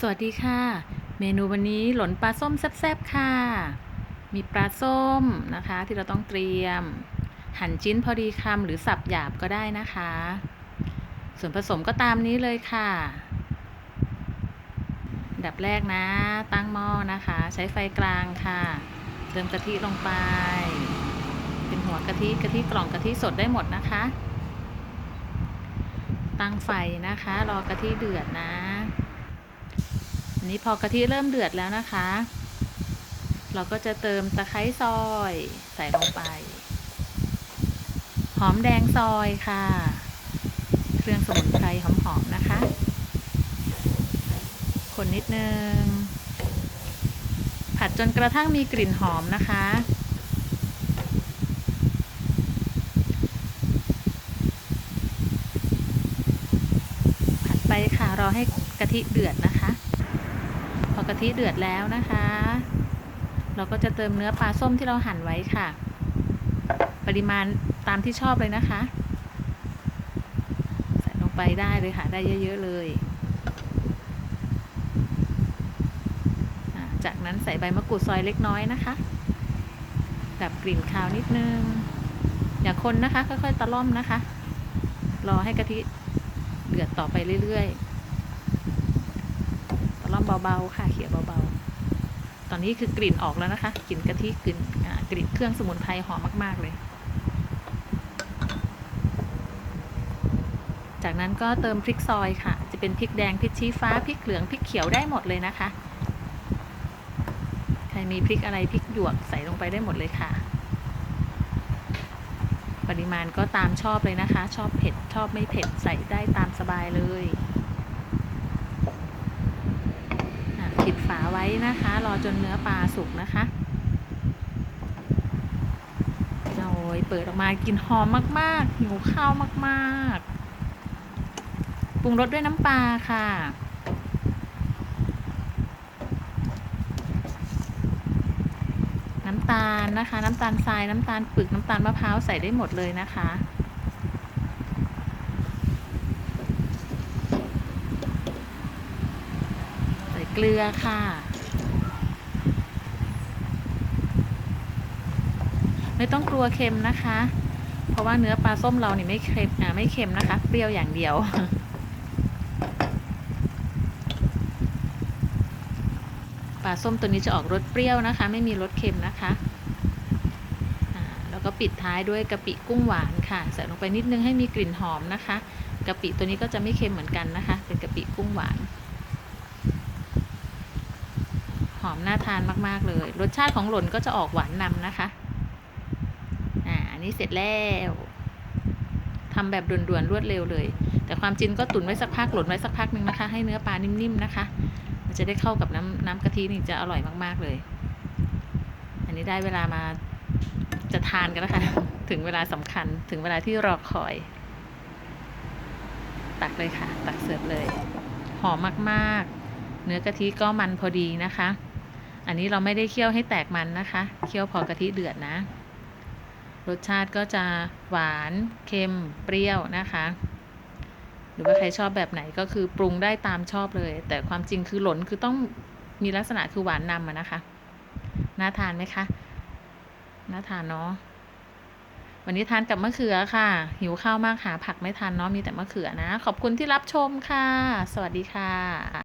สวัสดีค่ะ เมนูวันนี้หลนปลาส้มแซ่บๆค่ะ มีปลาส้มนะคะที่เราต้องเตรียม หั่นชิ้นพอดีคำหรือสับหยาบก็ได้นะคะ ส่วนผสมก็ตามนี้เลยค่ะดับแรกนะ ตั้งหม้อนะคะ ใช้ไฟกลางค่ะ เติมกะทิลงไป เป็นหัวกะทิกะทิกล่องกะทิสดได้หมดนะคะ ตั้งไฟนะคะ รอกะทิเดือดนะ นี้พอกะทิเริ่มเดือดแล้วนะคะ เราก็จะเติมตะไคร้ซอยใส่ลงไป หอมแดงซอยค่ะ เครื่องสมุนไพรหอมๆนะคะ คนนิดนึง ผัดจนกระทั่งมีกลิ่นหอมนะคะผัดไปค่ะ รอให้กะทิเดือดนะคะ กะทิเดือดแล้วนะคะ เราก็จะเติมเนื้อปลาส้มที่เราหั่นไว้ค่ะ ปริมาณตามที่ชอบเลยนะคะ ใส่ลงไปได้เลยค่ะ ได้เยอะๆเลยจากนั้นใส่ใบมะกรูดซอยเล็กน้อยนะคะ ดับกลิ่นคาวนิดนึง อย่าคนนะคะ ค่อยๆตะล่อมนะคะ รอให้กะทิเดือดต่อไปเรื่อยๆ เบาๆค่ะ เขี่ยเบาๆ ตอนนี้คือกลิ่นออกแล้วนะคะ กลิ่นกะทิกลิ่นกลิ่นเครื่องสมุนไพรหอมมากๆเลย จากนั้นก็เติมพริกซอยค่ะ จะเป็นพริกแดงพริกชี้ฟ้าพริกเหลืองพริกเขียวได้หมดเลยนะคะ ใครมีพริกอะไรพริกหยวกใส่ลงไปได้หมดเลยค่ะปริมาณก็ตามชอบเลยนะคะ ชอบเผ็ด ชอบไม่เผ็ดใส่ได้ตามสบายเลยอะ ปิดฝาไว้นะคะ รอจนเนื้อปลาสุกนะคะโอ้ยเปิดออกมากินหอมมาก ๆ หิวข้าวมากๆ ปรุงรสด้วยน้ำปลาค่ะน้ำตาลนะคะ น้ำตาลทรายน้ำตาลปึกน้ำตาลมะพร้าวใส่ได้หมดเลยนะคะ เกลือค่ะ ไม่ต้องกลัวเค็มนะคะ เพราะว่าเนื้อปลาส้มเรานี่ไม่เค็มอ่าไม่เค็มนะคะ เปรี้ยวอย่างเดียวปลาส้มตัวนี้จะออกรสเปรี้ยวนะคะ ไม่มีรสเค็มนะคะ แล้วก็ปิดท้ายด้วยกะปิกุ้งหวานค่ะ ใส่ลงไปนิดนึงให้มีกลิ่นหอมนะคะกะปิตัวนี้ก็จะไม่เค็มเหมือนกันนะคะ เป็นกะปิกุ้งหวาน ห อมน่าทานมาก ๆ เลย รสชาติของหล่นก็จะออกหวานนำนะคะ อ่าอันนี้เสร็จแล้วทำแบบด่วนๆรวดเร็วเลย แต่ความจริงก็ตุ๋นไว้สักพักหล่นไว้สักพักหนึ่งนะคะ ให้เนื้อปลานิ่มๆนะคะ มันจะได้เข้ากับน้ำน้ำกะทินี่จะอร่อยมากๆเลย อันนี้ได้เวลามาจะทานกันแล้วค่ะถึงเวลาสำคัญถึงเวลาที่รอคอย ตักเลยค่ะ ตักเสิร์ฟเลย หอมมากๆ เนื้อกะทิก็มันพอดีนะคะ อันนี้เราไม่ได้เคี่ยวให้แตกมันนะคะ เคี่ยวพอกะทิเดือดนะ รสชาติก็จะหวาน เค็ม เปรี้ยวนะคะ หรือว่าใครชอบแบบไหนก็คือปรุงได้ตามชอบเลย แต่ความจริงคือหล่นคือต้องมีลักษณะคือหวานนำนะคะ น่าทานไหมคะ น่าทานเนาะ วันนี้ทานกับมะเขือค่ะ หิวข้าวมากหาผักไม่ทานเนาะ มีแต่มะเขือนะ ขอบคุณที่รับชมค่ะ สวัสดีค่ะ